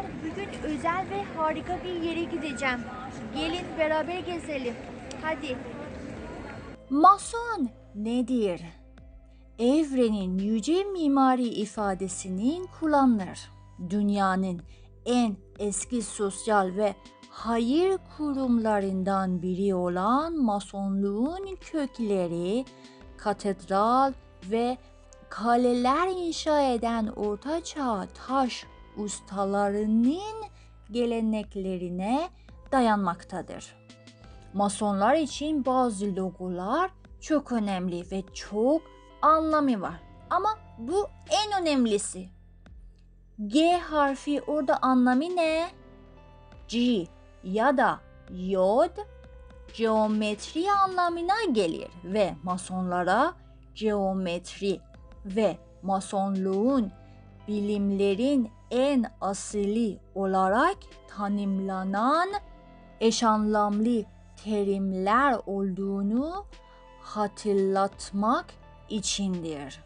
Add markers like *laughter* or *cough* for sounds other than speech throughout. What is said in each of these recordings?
Çocuklar bugün özel ve harika bir yere gideceğim. Gelin beraber gezelim. Hadi. Mason nedir? Evrenin yüce mimari ifadesinin kullanılır. Dünyanın en eski sosyal ve hayır kurumlarından biri olan masonluğun kökleri katedral ve kaleler inşa eden ortaçağ taş ustalarının geleneklerine dayanmaktadır. Masonlar için bazı logolar çok önemli ve çok anlamı var. Ama bu en önemlisi. G harfi orada anlamı ne? G ya da yod geometri anlamına gelir ve masonlara geometri ve masonluğun bilimlerin en asili olarak tanımlanan eş anlamlı terimler olduğunu hatırlatmak içindir.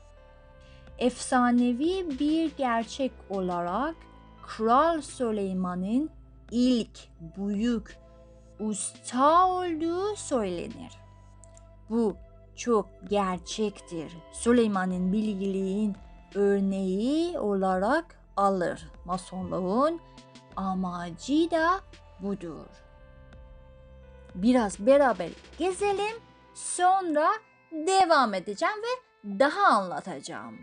Efsanevi bir gerçek olarak Kral Süleyman'ın ilk büyük usta olduğu söylenir. Bu çok gerçektir. Süleyman'ın bilgiliğin örneği olarak alır. Masonluğun amacı da budur. Biraz beraber gezelim. Sonra devam edeceğim ve daha anlatacağım.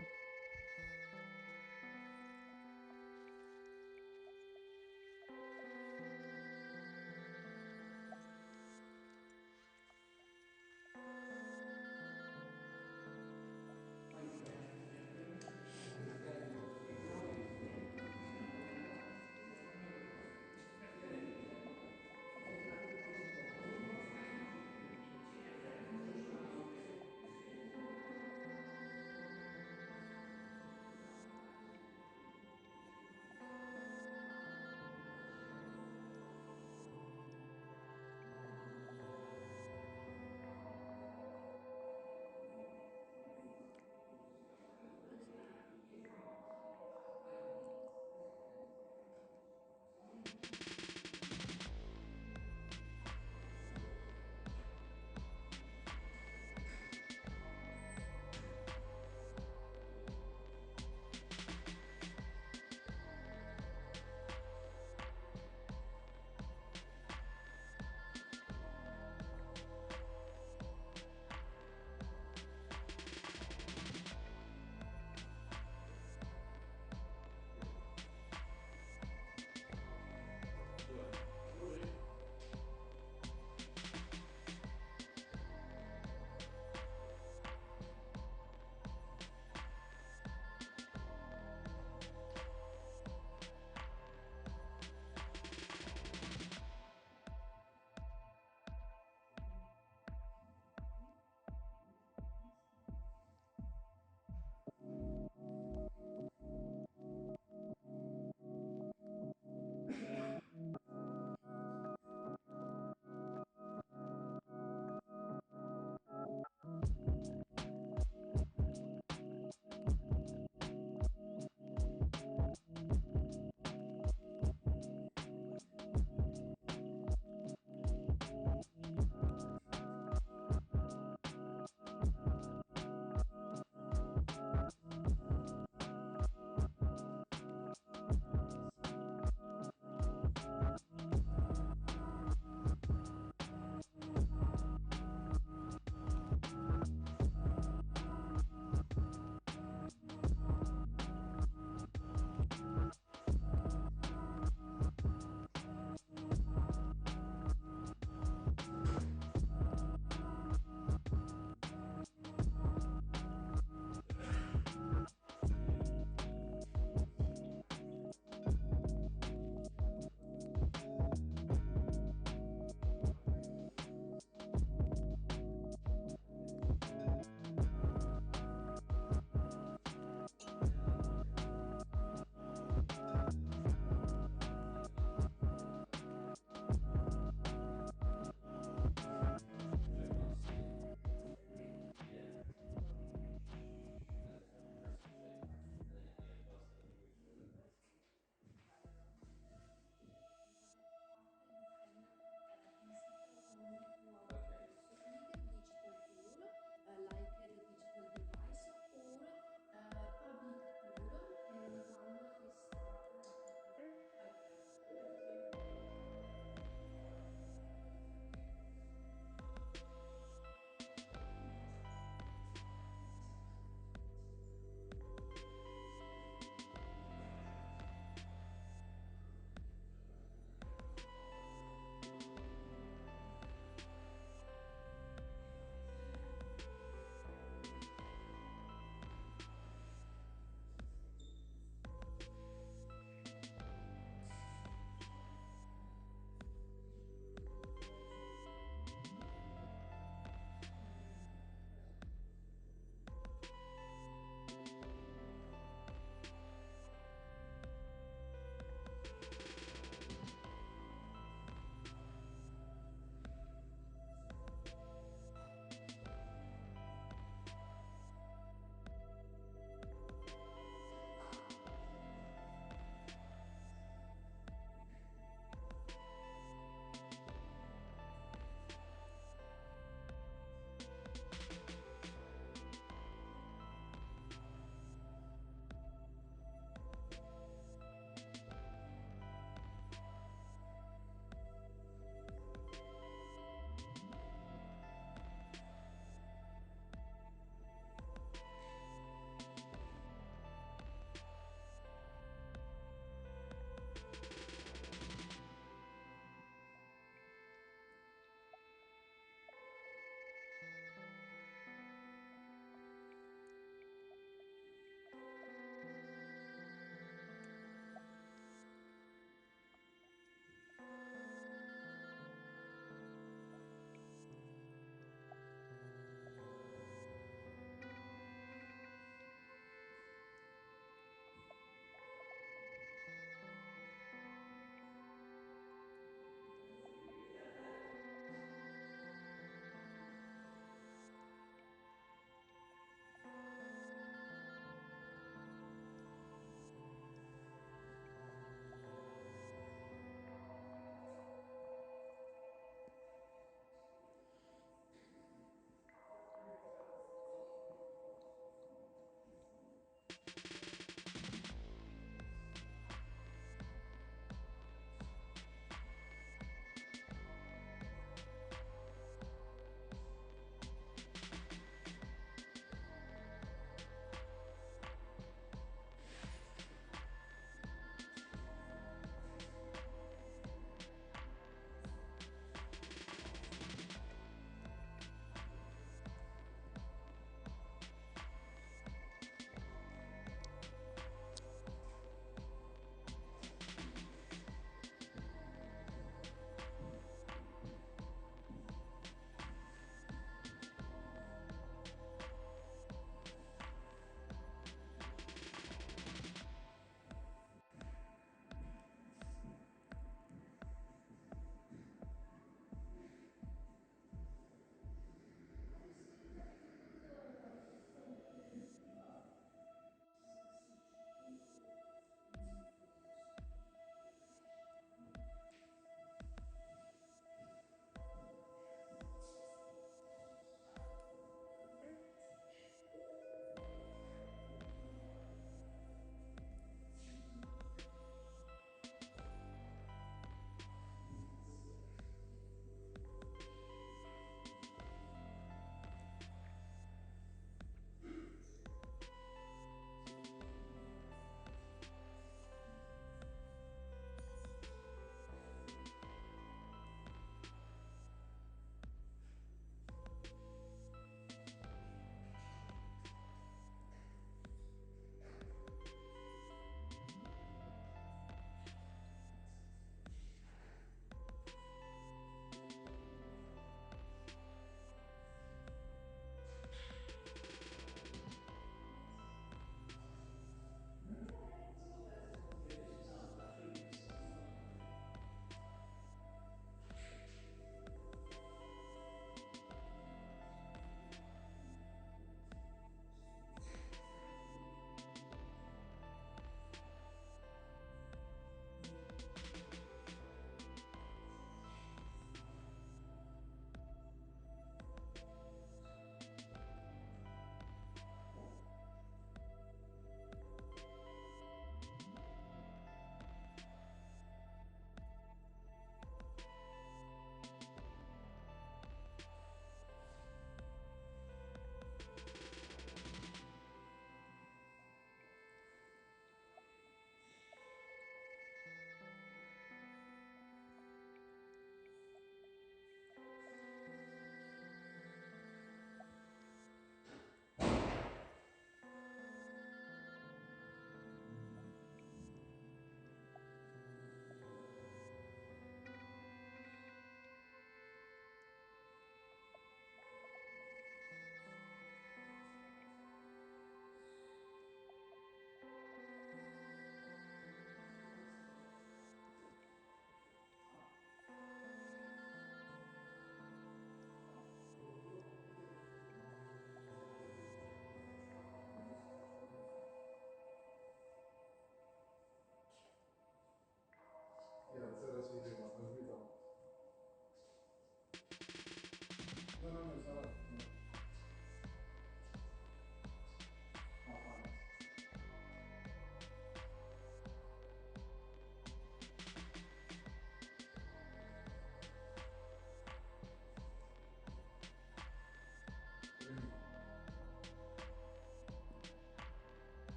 Barcelona en.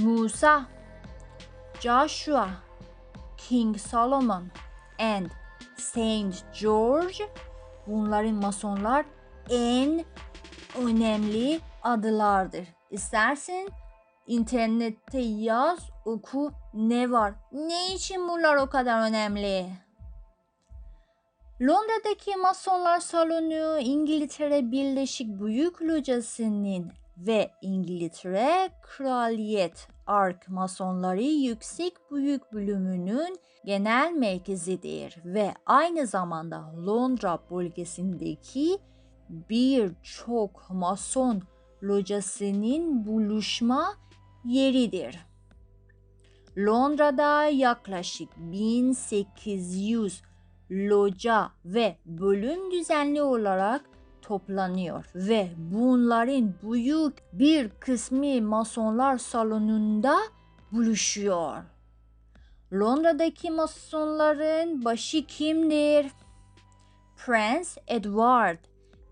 Musa, Joshua, King Solomon and Saint George bunların masonlar en önemli adılardır. İstersen internette yaz, oku ne var, ne için bunlar o kadar önemli? Londra'daki Masonlar Salonu İngiltere Birleşik Büyük Locası'nın ve İngiltere Kraliyet Ark Masonları Yüksek Büyük Bölümünün genel merkezidir ve aynı zamanda Londra bölgesindeki birçok Mason locasının buluşma yeridir. Londra'da yaklaşık 1800 loca ve bölüm düzenli olarak toplanıyor ve bunların büyük bir kısmı masonlar salonunda buluşuyor. Londra'daki masonların başı kimdir? Prince Edward,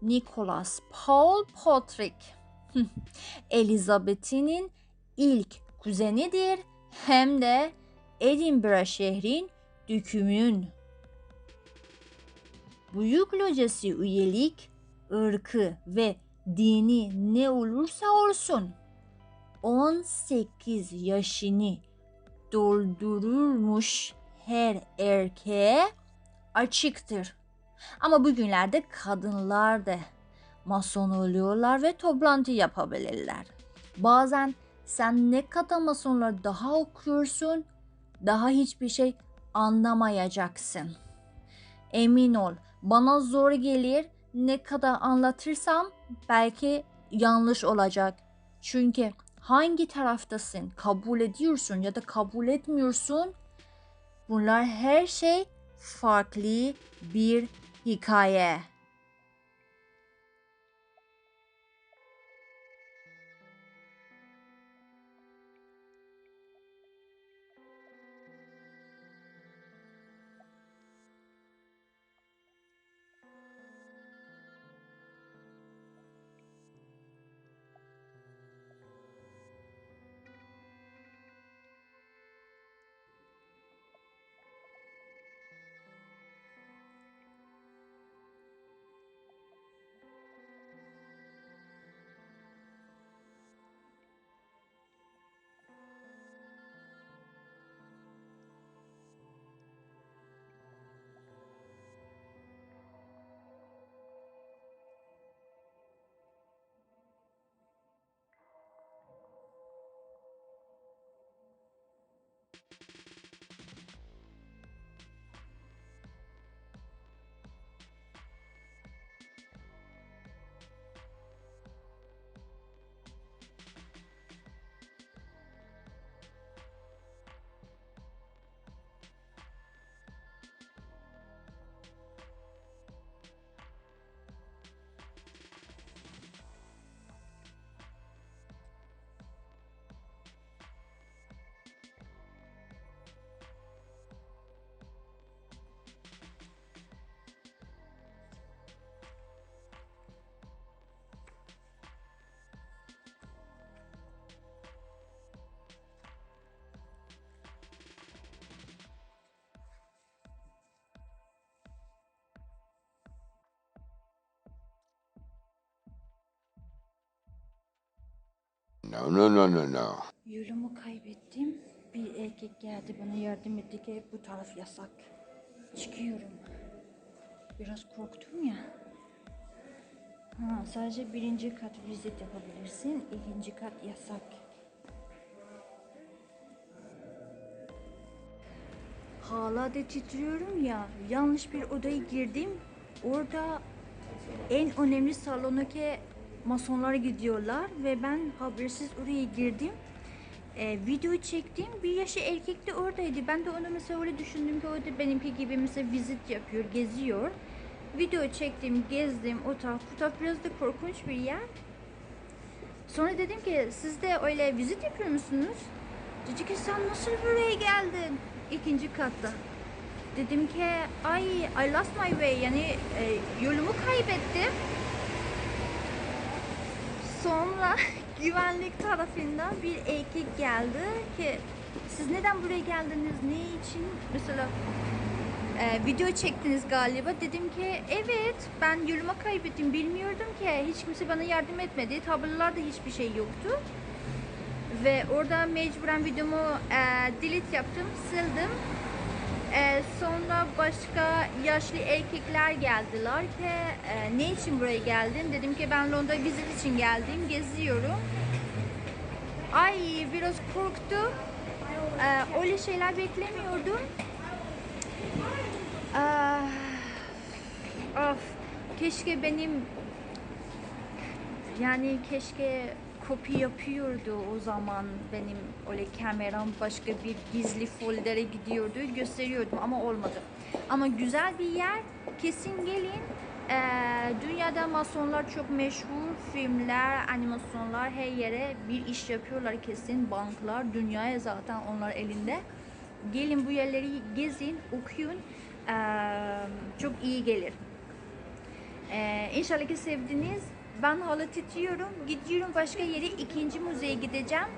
Nicholas Paul Patrick. *laughs* Elizabeth'in ilk kuzenidir hem de Edinburgh şehrin dükümün. Büyük locası üyelik, ırkı ve dini ne olursa olsun 18 yaşını doldururmuş her erkeğe açıktır. Ama bugünlerde kadınlar da mason oluyorlar ve toplantı yapabilirler. Bazen sen ne kadar masonlar daha okuyorsun, daha hiçbir şey anlamayacaksın. Emin ol, bana zor gelir. Ne kadar anlatırsam belki yanlış olacak. Çünkü hangi taraftasın? Kabul ediyorsun ya da kabul etmiyorsun? Bunlar her şey farklı bir hikaye. No, no, no, no, no. Yolumu kaybettim. Bir erkek geldi bana yardım etti ki bu taraf yasak. Çıkıyorum. Biraz korktum ya. Ha, sadece birinci kat vizit yapabilirsin. ikinci kat yasak. Hala da titriyorum ya. Yanlış bir odaya girdim. Orada en önemli salondaki masonlar gidiyorlar ve ben habersiz oraya girdim. Ee, video çektim. Bir yaşı erkek de oradaydı. Ben de onu mesela öyle düşündüm ki o da benimki gibi mesela vizit yapıyor, geziyor. Video çektim, gezdim o taraf. Bu taraf biraz da korkunç bir yer. Sonra dedim ki siz de öyle vizit yapıyor musunuz? Dedi ki sen nasıl buraya geldin? İkinci katta. Dedim ki ay I lost my way yani e, yolumu kaybettim. Sonra *laughs* güvenlik tarafından bir erkek geldi ki siz neden buraya geldiniz? Ne için? Mesela e, video çektiniz galiba. Dedim ki evet ben yolumu kaybettim. Bilmiyordum ki. Hiç kimse bana yardım etmedi. Tabelalarda hiçbir şey yoktu. Ve orada mecburen videomu e, delete yaptım. Sildim. E, sonra başka yaşlı erkekler geldiler ki e, ne için buraya geldin? Dedim ki ben Londra vizit için geldim. Geziyorum. Ay biraz korktum. E, öyle şeyler beklemiyordum. Ah, of keşke benim yani keşke kopya yapıyordu o zaman benim öyle kameram başka bir gizli foldere gidiyordu gösteriyordum ama olmadı. Ama güzel bir yer kesin gelin. Ee, dünyada masonlar çok meşhur filmler, animasyonlar her yere bir iş yapıyorlar kesin. Banklar dünyaya zaten onlar elinde. Gelin bu yerleri gezin, okuyun. Ee, çok iyi gelir. Ee, inşallah ki sevdiniz. Ben hala titriyorum. Gidiyorum başka yere ikinci müzeye gideceğim.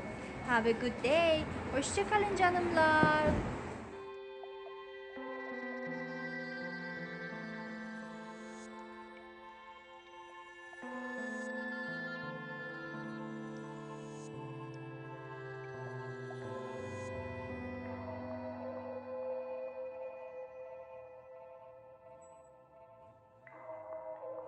Have a good day. Hoşçakalın canımlar.